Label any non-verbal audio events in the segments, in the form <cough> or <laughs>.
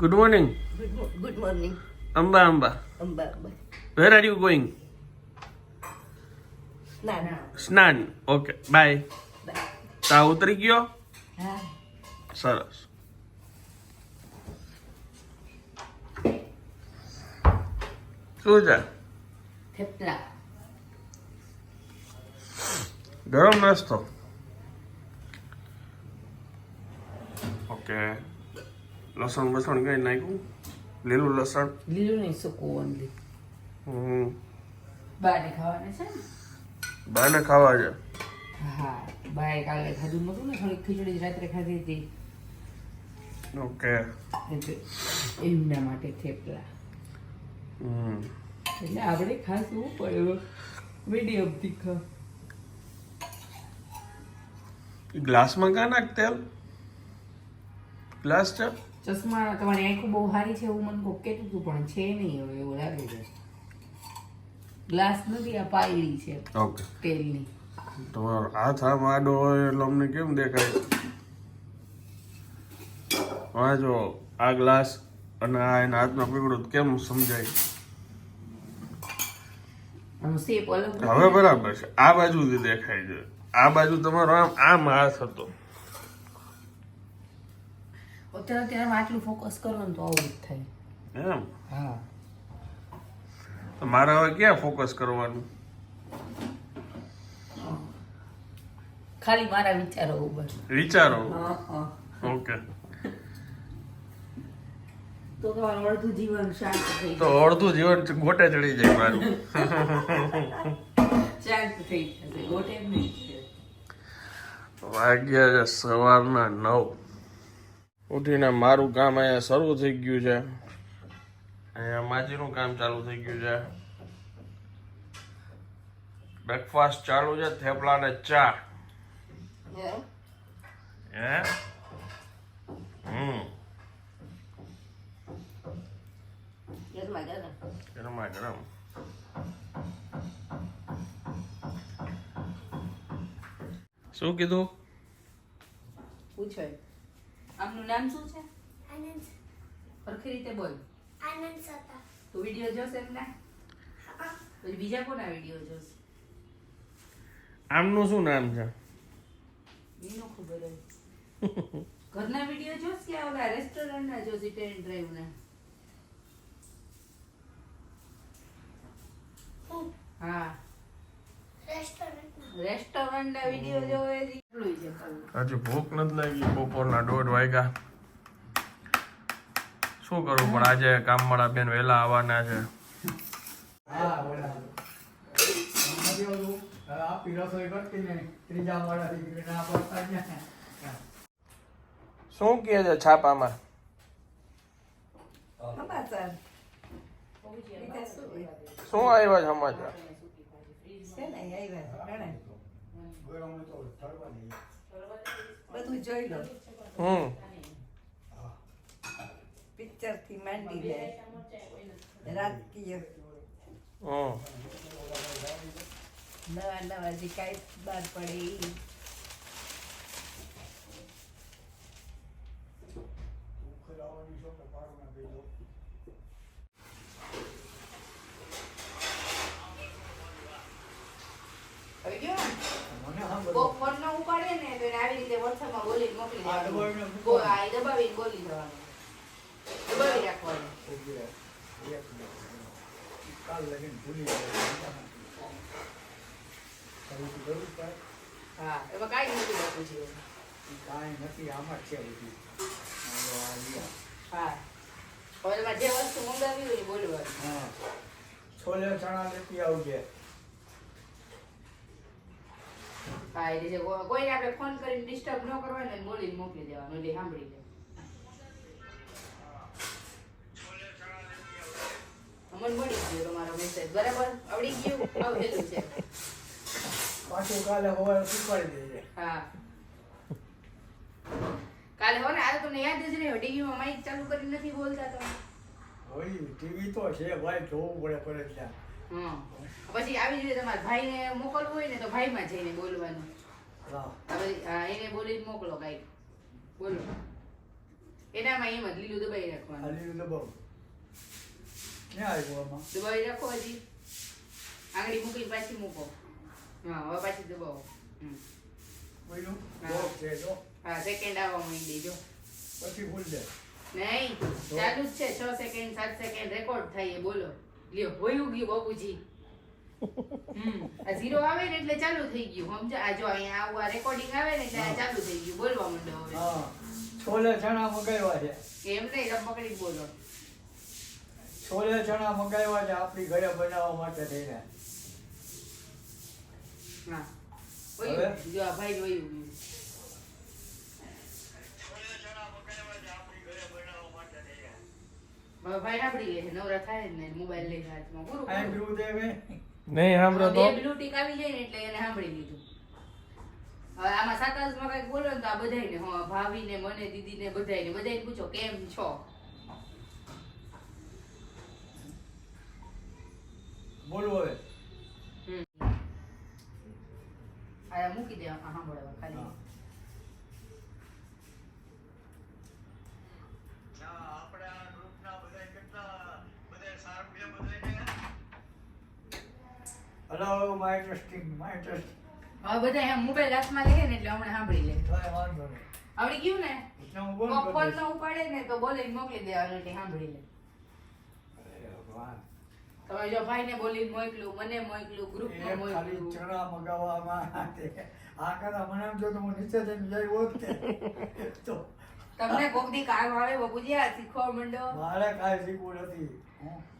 Good morning Good, mo- good morning, Amba Amba Amba. Amba. Where are you going Nana. સ્નાન okay bye Bye. તા ઉતરી ગયો Ah, સરસ શું છે થેપલા ગરમ નાસ્તો ઓકે લસણ બસણ કઈ નાખ્યું? લીલું લસણ? લીલું નહીં સૂકું ઓનલી હમ. બાને ખાવાના છે ને? બાને ખાવા છે? હા બાએ કાલે ખાધું નતું ને થોડીક ખીચડી રાત્રે ખાધી હતી. ઓકે. એટલે એમના માટે થેપલા. હમ. એટલે આપણે ખાસ શું પડે મીડિયમ તીખા ગ્લાસમાં કાં નાખ તેલ? ગ્લાસ છે? ચશ્મા તમારી આંખો બહુ સારી છે એવું મને કોક કહેતું હતું પણ છે નહીં હવે એવું લાગે છે. ગ્લાસ નથી આ પાયડી છે. ઓકે તેલની. તમારો હાથ આમ આડો હોય એટલે અમને કેમ દેખાય? હા જો આ ગ્લાસ અને આ એના હાથમાં પકડો તો કેમ સમજાય? હવે બરાબર છે. આ બાજુથી દેખાય છે. આ બાજુ તમારો આમ આમ હાથ હતો. અત્યારે ત્યારે આટલું ફોકસ કરો ને તો આવું જ થાય. એમ? હા. તો મારે હવે ક્યાં ફોકસ કરવાનું? ખાલી મારા વિચારો ઉપર. વિચારો? ઓકે. તો તમારું અડધું જીવન શાંત થઈ તો અડધું જીવન ગોટે ચડી જાય મારું. <laughs> શાંત થઈ જશે ગોટે નહીં. વાગ્યા સવારના નવ. ઉઠીને મારું કામ અહીંયા શરૂ થઈ ગયું છે. અહીંયા માજીનું કામ ચાલુ થઈ ગયું છે. બ્રેકફાસ્ટ ચાલુ છે થેપલા ને ચા. હે? હમ. ગરમા ગરમ. શું કીધું? પૂછાય નામ શું છે? આનંદ. સરખી રીતે બોલ. આનંદ સતા. તું વીડિયો જોશે એમના? પછી બીજા કોના વીડિયો જોશે? આમનું શું નામ છે? એનું ખબર હોય. ઘરના વીડિયો જોશ કે ઓલા રેસ્ટોરન્ટના જોશ ટેન ડ્રાઈવ ના? હા? રેસ્ટોરન્ટના રેસ્ટોરન્ટ ના વીડિયો જોવે છે એટલું છે. હજી ભૂખ નથી લાગી બપોરના દોઢ વાગ્યા. શું કરવું પણ આજે કામવાળા બેન વહેલા આવવાના છે. શું કહે છે છાપામાં? શું આવ્યા સમાચાર? બધું જોઈ લો. હમ. પિક્ચરથી માંડીને રાજકીય હમ. નવા નવા જે કાંઈ બહાર પડે ઈ. ઉખેલાવાની છો કે પાડું ના ભેજો. હવે ગયો મને હા કોક બધું. ફોન ન ઉપાડે ને તો એને આવી રીતે WhatsApp માં બોલીને મોકલી દેવાનું. એ દબાવીને બોલી જવાનું દબાવી રાખવાનું. હા એમાં કાંઈ નથી લખવું છે કાંઈ નથી આમાં છે બધું આ. હા હવે એમાં જે વસ્તુ મંગાવી હોય બોલવાનું હા છોલે ચણા લેતી આવજે હા એ રીતે કોઈને આપણે ફોન કરીને ડિસ્ટર્બ ન કરવાનું એને બોલીને મોકલી દેવાનું એટલે સાંભળી લે. મને મળી ગયો તમારો મેસેજ બરાબર? આવડી ગયું? આવેલું છે. પાછું કાલે સવારે શીખવાડી દેજે. હા. કાલે હો ને આ તો તમને યાદ જ નહીં ટીવીમાં માઇક ચાલુ કરી નથી બોલતા તમે. હવે ટીવી તો છે ભાઈ જોવું પડે પડે ત્યાં પછી આવી રીતે તમારા ભાઈને મોકલવું હોય ને તો ભાઈમાં જઈને બોલવાનું. એને બોલીને મોકલો કાંઈક. બોલો. એનામાં એમ જ લીલું દબાઈ રાખવાનું. લીલું દબાવ. ક્યાં આવ્યું આમાં? દબાવી રાખો હજી. આંગળી મૂકીને પાછી મૂકો. હા હવે પાછી દબાવો. હા. સેકન્ડ આવવા માંડી જો. પછી ભૂલ જાય. નહીં ચાલુ જ છે છ સેકન્ડ સાત સેકન્ડ રેકોર્ડ થાય એ બોલો. લ્યો હોયું ગયું બાપુજી. આ ઝીરો આવે ને એટલે ચાલુ થઈ ગયું. સમજા આ જો અહીંયા આવું આ રેકોર્ડિંગ આવે ને એટલે ચાલુ થઈ ગયું. બોલવા માંડો હવે. છોલે ચણા મગાવ્યા છે. એમ નહીં રમ પકડી બોલો. છોલે ચણા મગાવ્યા છે આપણી ઘરે બનાવવા માટે થઈને. હા. જો આ ભાઈ હોયું ગયું છોલે ચણા મગાવ્યા છે આપણી ઘરે બનાવવા માટે થઈને હવે ભાઈ સાંભળી લે છે નવરા થાય જ ને મોબાઈલ લઈ હાથમાં આઈ નહીં સાંભળો તો. બ્લુ ટીક આવી જાય ને એટલે એને સાંભળી લીધું. હવે આમાં સાતાસમાં કંઈક બોલો ને તો આ બધાયને હા ભાવીને મને દીદીને બધાયને બધાયને પૂછો કેમ છો? બોલો હવે. હમ. આ મૂકી દે આ સાંભળવા ખાલી હા. આપણે આ ગ્રુપના બધાય કેટલા બધાય સારું છે બધાયને hello my trusting my trusting હવે બધા એમ મોબાઈલ હાથમાં લે ને એટલે હમણાં સાંભળી લે. કાંઈ વાંધો નહીં. આવડી ગયું ને? ફોન દઈશ. ઉપાડે ને તો બોલીને મોકલી દેવાનું એટલે સાંભળી લે. તમે જો ભાઈને બોલીને મોકલું મને મોકલું ગ્રુપમાં ખાલી મોકલું. ચણા મગાવવામાં તે- આ કરતા મને એમ થયું કે હું નીચે જઈને જઈ હોત. કે તો તમને કોક દી કામ આવે બાપુજી આ શીખવા માંડો. મારે કાંઈ શીખવું નથી.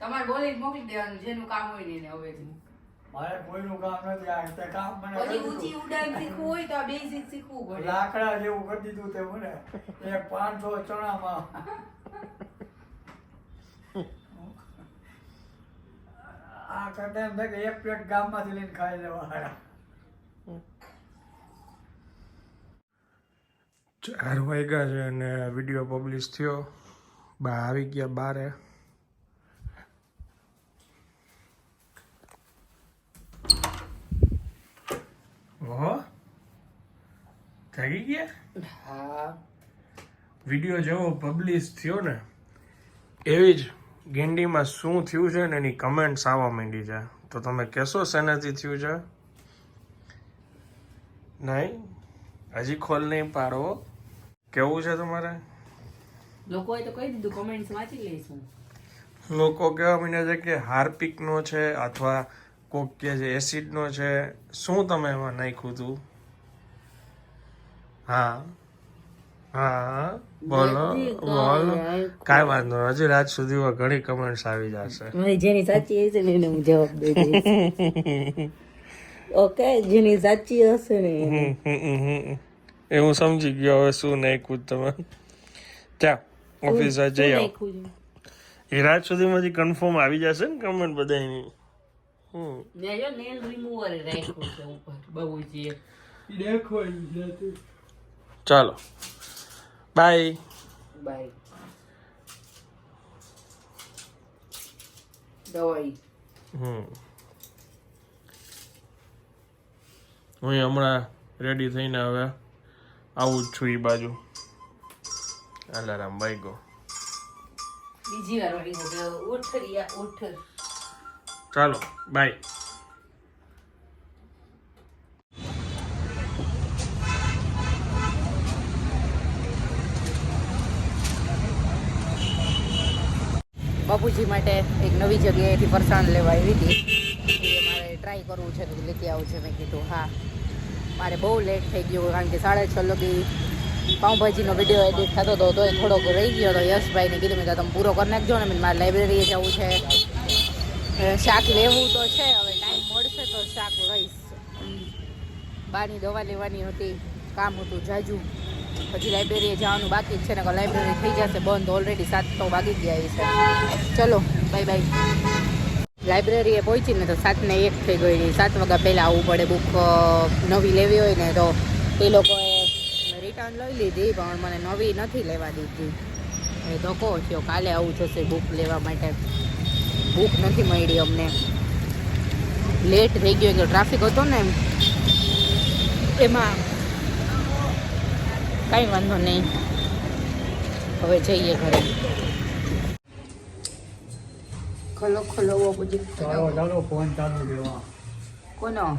તમારે બોલી મોકલી દેવાનું જેનું કામ હોય ને એને હવેથી મારે કોઈનું કામ નથી આ તે કામ મને પછી ઊંચી ઉડાન શીખવું હોય તો આ બેઝિક શીખવું પડે. લાકડા જેવું કરી દીધું તે મને. એક પાંચસો ચણામાં. આ કરતા એમ થાય કે એક પ્લેટ ગામમાંથી લઈને ખાઈ લેવા ચાર વાગ્યા છે અને વીડિયો પબ્લિશ થયો. બા આવી ગયા બારે. ઓહો. થઈ ગયા? હા. વીડિયો જેવો પબ્લિશ થયો ને એવી જ ગેંડીમાં શું થયું છે ને એની કમેન્ટ્સ આવવા માંડી છે. તો તમે કહેશો શેનાથી થયું છે? નહીં? હજી ખોલ નહીં પાડો. કેવું છે તમારે? લોકોએ તો કહી દીધું કમેન્ટ્સ વાંચી લઈશું. લોકો કહેવા માંડ્યા છે કે હાર્પિકનો છે અથવા કોક કે છે એસિડનો છે. શું તમે એમાં નાખ્યું હતું હા. હા બોલો. બોલો. કાંઈ. વાંધો. હજી રાત સુધીમાં ઘણી કમેન્ટ્સ આવી જશે. જેની સાચી હશે ને એને હું જવાબ દઈ દઈશ. <laughs> ઓકે જેની સાચી હશે ને. એ હું સમજી ગયો હવે શું નાખ્યું તમે? ત્યાં ઓફિસે જઈ આવો. એ રાત સુધીમાંથી કન્ફર્મ આવી જશે ને કમેન્ટ બધાની મેં જો નેલ રિમૂવર રાખ્યું છે ઉપર બહુ છે ચાલો. બાય બાય દવાઈ. હમ. હું હમણાં રેડી થઈને હવે આવું જ છું એ બાજુ. અલારામ બાઈ ગો બીજી વાર વાળી ગયો ઉઠ રિયા ઉઠ ચાલો બાય બાપુજી માટે એક નવી જગ્યાએથી ફરસાણ લેવા આવી હતી. એ મારે ટ્રાય કરવું છે લેતી આવું છે, મેં કીધું, હા. મારે બહુ લેટ થઈ ગયું, કારણ કે સાડા છ લગી પાઉંભાજીનો વીડિયો એડિટ થતો હતો તો થોડોક રહી ગયો તો યશભાઈને કીધું, મેં તમે પૂરો કરી નાખજો ને, મારે લાઇબ્રેરીએ જવું છે. શાક લેવું તો છે, હવે ટાઈમ મળશે તો શાક લઈશ. બાની દવા લેવાની હતી, કામ હતું જાજુ. પછી લાઇબ્રેરીએ જવાનું બાકી જ છે ને લાઇબ્રેરી થઈ જશે, બંધ ઓલરેડી સાત તો વાગી ગયા છે. ચલો બાય બાય લાઇબ્રેરીએ પહોંચી ને તો સાતને એક થઈ ગઈ. સાત વાગ્યા પહેલાં આવવું પડે બુક નવી લેવી હોય ને તો એ લોકોએ રિટર્ન લઈ લીધી, પણ મને નવી નથી લેવા દીધી. એ કહો થયો, કાલે આવું જશે બુક લેવા માટે. બુક નથી મળી અમને. લેટ થઈ ગયો કે ટ્રાફિક હતો ને એમાં. કાંઈ વાંધો નહીં. હવે જઈએ ઘરે. ખોલો ખોલો બાપુજી ચાલો ચાલો ફોન ચાલુ રહેવા. કોનો?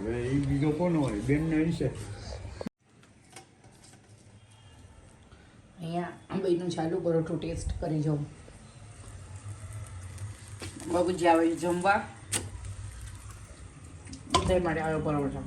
હવે એ બીજો કોનો હોય? બેન ને છે. અહીંયા અંબાઈનું ચાલુ પરોઠું ટેસ્ટ કરી જાઉં. બાબુજી આવે જમવા. બધા માટે આવ્યો પરોઠો